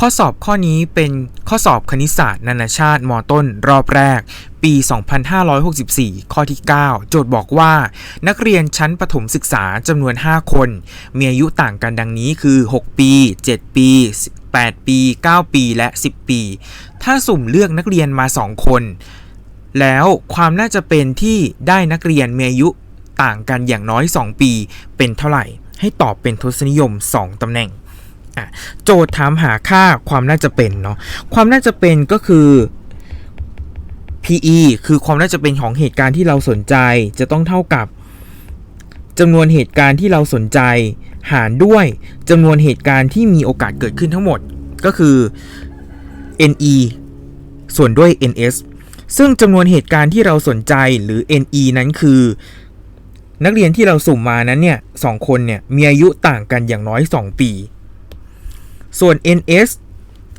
ข้อสอบข้อนี้เป็นข้อสอบคณิตศาสตร์ นานาชาติมต้น รอบแรก ปี 2564 ข้อที่ 9 โจทย์บอกว่า นักเรียนชั้นประถมศึกษาจำนวน 5 คน มีอายุต่างกันดังนี้คือ 6 ปี 7 ปี 8 ปี 9 ปีและ 10 ปี ถ้าสุ่มเลือกนักเรียนมา 2 คน แล้วความน่าจะเป็นที่ได้นักเรียนมีอายุต่างกันอย่างน้อย 2 ปี เป็นเท่าไหร่ ให้ตอบเป็นทศนิยม 2ตำแหน่ง โจทย์ถามหาค่าความน่าจะเป็นเนาะความน่าจะเป็นก็คือ PE คือความน่าจะเป็นของเหตุการณ์ที่เราสนใจ จะต้องเท่ากับจำนวนเหตุการณ์ที่เราสนใจ หารด้วยจำนวนเหตุการณ์ที่มีโอกาสเกิดขึ้นทั้งหมดก็คือ NE ส่วนด้วย NS ซึ่งจำนวนเหตุการณ์ที่เราสนใจหรือ NE นั้นคือ นักเรียนที่เราสุ่มมานั้นเนี่ยสองคนเนี่ยมีอายุต่างกันอย่างน้อย 2 ปี ส่วน NS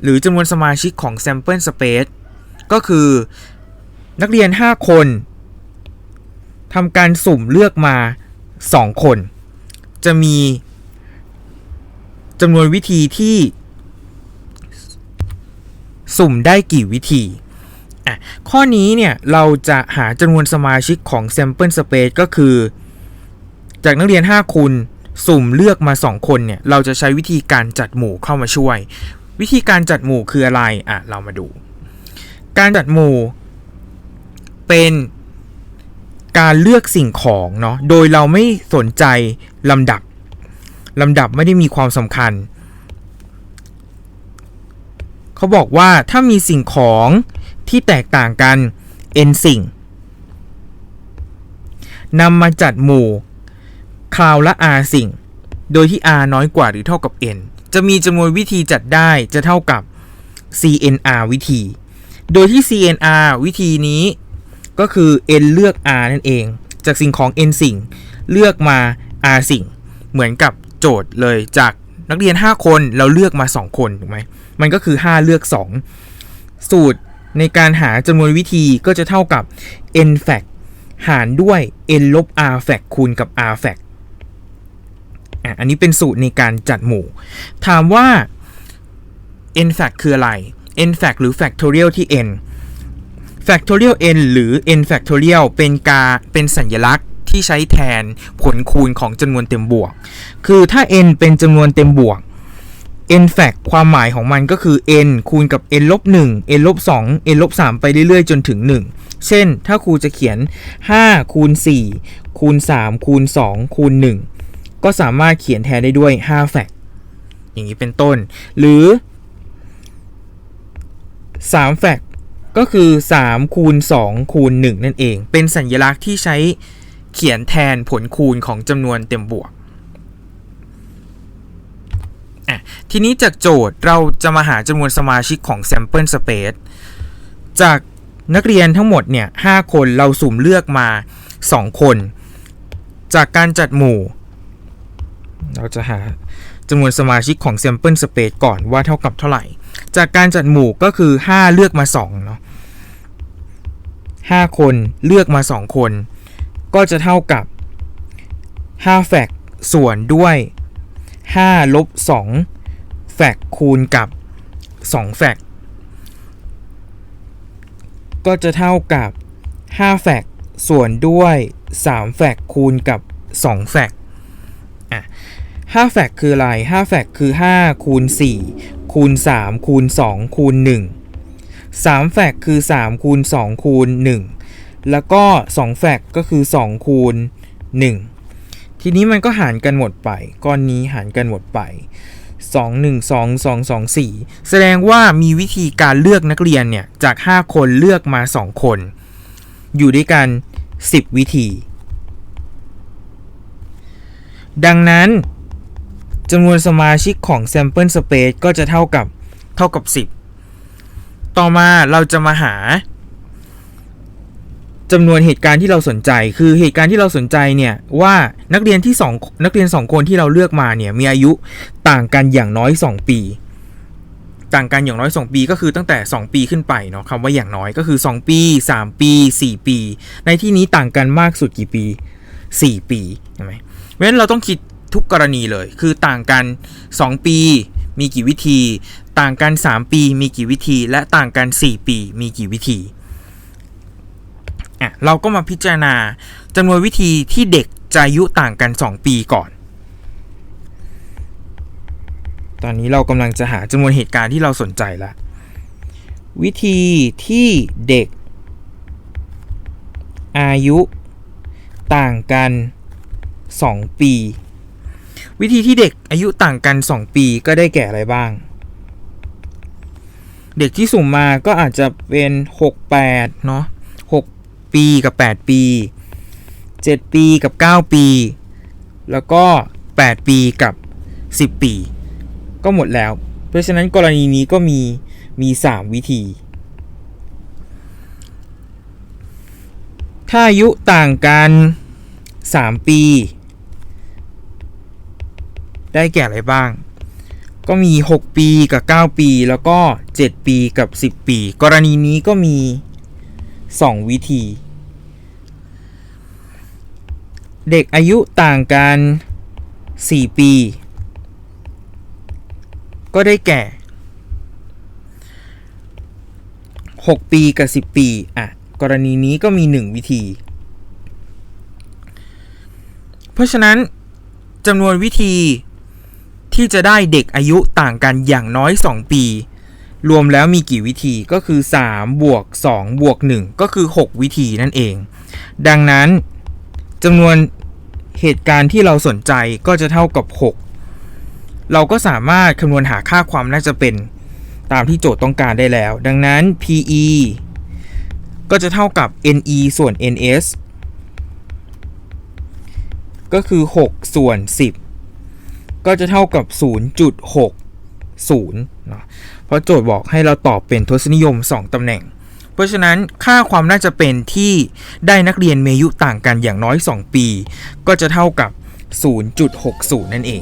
หรือจำนวนสมาชิกของ Sample Space ก็คือนักเรียน 5 คนทำการสุ่มเลือกมา 2 คน จะมีจำนวนวิธีที่ สุ่มได้กี่วิธีอะข้อนี้เนี่ย เราจะหาจำนวนสมาชิกของ Sample Space ก็คือ จากนักเรียน 5คน สุ่มเลือกมา 2 คนเนี่ย เราจะใช้วิธีการจัดหมู่เข้ามาช่วย วิธีการจัดหมู่คืออะไร อะ เรามาดู การจัดหมู่เป็นการเลือกสิ่งของเนาะ โดยเราไม่สนใจลำดับ ลำดับไม่ได้มีความสำคัญ เขาบอกว่าถ้ามีสิ่งของที่แตกต่างกัน n สิ่งนำมาจัดหมู่ คราวละ r สิ่ง โดยที่ r น้อยกว่าหรือเท่ากับ n จะมีจำนวนวิธีจัดได้จะเท่ากับ cnr วิธี โดยที่ cnr วิธีนี้ ก็คือ n เลือก r นั่นเอง จากสิ่งของ n สิ่ง เลือกมา r สิ่ง เหมือนกับโจทย์เลยจากนักเรียน 5 คนเราเลือกมา 2 คนถูกไหมมันก็คือ 5 เลือก 2 สูตรในการหาจำนวนวิธีก็จะเท่ากับ n fact หารด้วย n ลบ r fact คูณกับ r fact อะอันนี้เป็นสูตรในการจัดหมู่ ถามว่า n fact คืออะไร n fact หรือ factorial ที่ n factorial n หรือ n factorial เป็นกาเป็นสัญลักษณ์ที่ใช้แทนผลคูณของจำนวนเต็มบวก คือถ้า n เป็นจำนวนเต็มบวก n fact ความหมายของมันก็คือ n คูณกับ n ลบ1 n ลบ2 n ลบ3ไปเรื่อยๆ จนถึง 1 เช่น ถ้าครูจะเขียน 5 คูณ 4 คูณ 3 คูณ 2 คูณ 1 ก็สามารถเขียนแทนได้ด้วย5 fact อย่างนี้เป็นต้น หรือ3 fact ก็คือ3คูณ2คูณ1นั่นเอง เป็นสัญลักษณ์ที่ใช้เขียนแทนผลคูณของจำนวนเต็มบวกทีนี้จากโจทย์เราจะมาหาจำนวนสมาชิกของ Sample Space จากนักเรียนทั้งหมดเนี่ย5คนเราสุ่มเลือกมา 2 คน จากการจัดหมู่ เราจะหาจำนวนสมาชิกของ Sample Space ก่อนว่าเท่ากับเท่าไหร่ จากการจัดหมู่ก็คือ 5 เลือกมา2เนาะ5คนเลือกมา 2 คน ก็จะเท่ากับ5แฟกส่วนด้วย5ลบ2แฟกคูณกับ2แฟกก็จะเท่ากับ5แฟกส่วนด้วย3แฟกคูณกับ2แฟกอะ 5แฟกคืออะไร5แฟกคือ 5 คูณ 4 คูณ 3 คูณ 2 คูณ 1 3แฟกคือ 3 คูณ 2 คูณ 1 แล้วก็ 2 แฟกก็คือ 2 คูณ 1 ทีนี้มันก็หารกันหมดไป ก้อนนี้หารกันหมดไป 2 1 2 2 2 4 แสดงว่ามีวิธีการเลือกนักเรียนเนี่ย จาก 5 คนเลือกมา 2 คน อยู่ด้วยกัน 10 วิธี ดังนั้น จำนวนสมาชิกของ Sample Space ก็จะเท่ากับเท่ากับ 10 ต่อมาเราจะมาหาจำนวนเหตุการณ์ที่เราสนใจ คือเหตุการณ์ที่เราสนใจเนี่ยว่านักเรียนที่2นักเรียน 2 คนที่เราเลือกมาเนี่ยมีอายุต่างกันอย่างน้อย 2 ปี ต่างกันอย่างน้อย 2 ปีก็คือตั้งแต่ 2 ปีขึ้นไปเนาะคำว่าอย่างน้อยก็คือ 2 ปี 3 ปี 4 ปี ในที่นี้ต่างกันมากสุดกี่ปี 4 ปีใช่ไหมเพราะฉะนั้นเราต้องคิด ทุกกรณีเลย คือต่างกัน 2 ปี มีกี่วิธี ต่างกัน 3 ปี มีกี่วิธี และต่างกัน 4 ปี มีกี่วิธีอะเราก็มาพิจารณาจำนวนวิธีที่เด็กจะอายุต่างกัน 2 ปีก่อน ตอนนี้เรากำลังจะหาจำนวนเหตุการณ์ที่เราสนใจละวิธีที่เด็ก อายุต่างกัน 2 ปี วิธีที่เด็กอายุต่างกัน 2 ปีก็ได้แก่อะไรบ้าง เด็กที่สุ่มมาก็อาจจะเป็น 6 8เนาะ6ปีกับ 8 ปี 7 ปีกับ 9 ปี แล้วก็ 8 ปีกับ 10 ปี ก็หมดแล้ว เพราะฉะนั้นกรณีนี้ก็มีมี 3 วิธี ถ้าอายุต่างกัน 3 ปี ได้แก่อะไรบ้าง ก็มี 6 ปีกับ 9 ปี แล้วก็ 7 ปีกับ 10 ปี กรณีนี้ก็มี 2 วิธี เด็กอายุต่างกัน 4 ปี ก็ได้แก่ 6 ปีกับ 10 ปี อะ กรณีนี้ก็มี 1 วิธีเพราะฉะนั้นจำนวนวิธี ที่จะได้เด็กอายุต่างกันอย่างน้อย 2 ปี รวมแล้วมีกี่วิธีก็คือ3บวก2บวก1ก็คือ 6 วิธีนั่นเอง ดังนั้นจำนวนเหตุการณ์ที่เราสนใจก็จะเท่ากับ 6 เราก็สามารถคำนวณหาค่าความน่าจะเป็นตามที่โจทย์ต้องการได้แล้ว ดังนั้น PE ก็จะเท่ากับ NE ส่วน NS ก็คือ 6 ส่วน 10 ก็จะเท่ากับ 0.60เนะเพราะโจทย์บอกให้เราตอบเป็นทศนิยม 2 ตำแหน่ง เพราะฉะนั้นค่าความน่าจะเป็นที่ได้นักเรียนเมอายุต่างกันอย่างน้อย 2 ปี ก็จะเท่ากับ 0.60 นั่นเอง